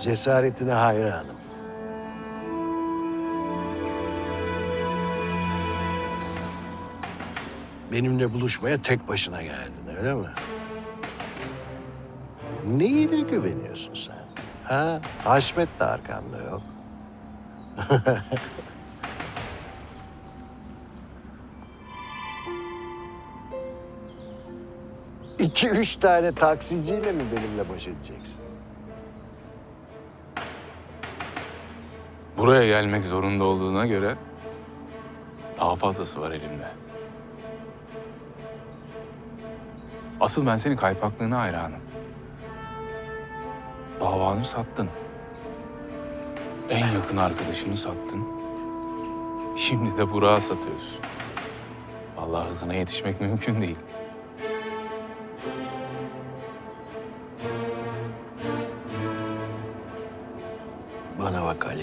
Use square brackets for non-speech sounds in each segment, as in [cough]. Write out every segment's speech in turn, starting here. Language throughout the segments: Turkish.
Cesaretine hayranım. Benimle buluşmaya tek başına geldin öyle mi? Neyle güveniyorsun sen? Ha? Haşmet de arkanda yok. [laughs] İki üç tane taksiciyle mi benimle baş edeceksin? Buraya gelmek zorunda olduğuna göre daha fazlası var elimde. Asıl ben senin kaypaklığına hayranım. Davanı sattın. En yakın arkadaşını sattın. Şimdi de Burak'ı satıyorsun. Vallahi hızına yetişmek mümkün değil.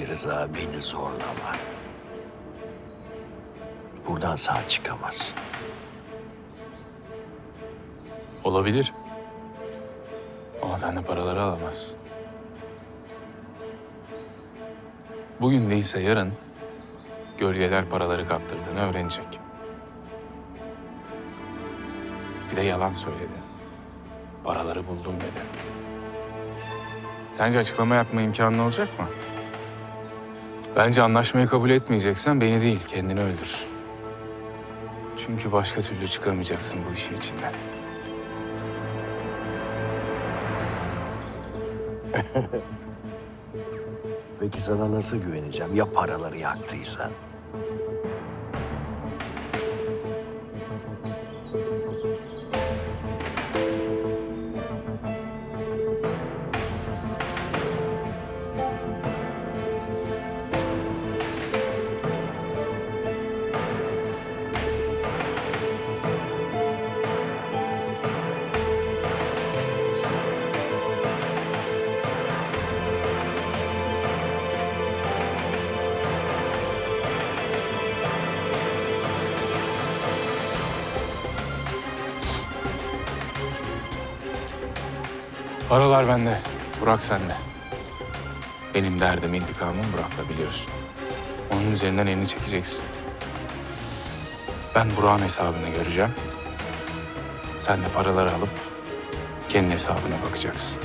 Rıza beni zorlama. Buradan sağ çıkamazsın. Olabilir. Ama sen de paraları alamazsın. Bugün değilse yarın gölgeler paraları kaptırdığını öğrenecek. Bir de yalan söyledin. Paraları buldum dedi. Sence açıklama yapma imkanın olacak mı? Bence anlaşmayı kabul etmeyeceksen beni değil, kendini öldür. Çünkü başka türlü çıkamayacaksın bu işin içinden. [laughs] Peki sana nasıl güveneceğim ya paraları yaktıysan? Paralar bende, Burak sende. Benim derdim intikamım Burak'la biliyorsun. Onun üzerinden elini çekeceksin. Ben Burak'ın hesabını göreceğim. Sen de paraları alıp kendi hesabına bakacaksın.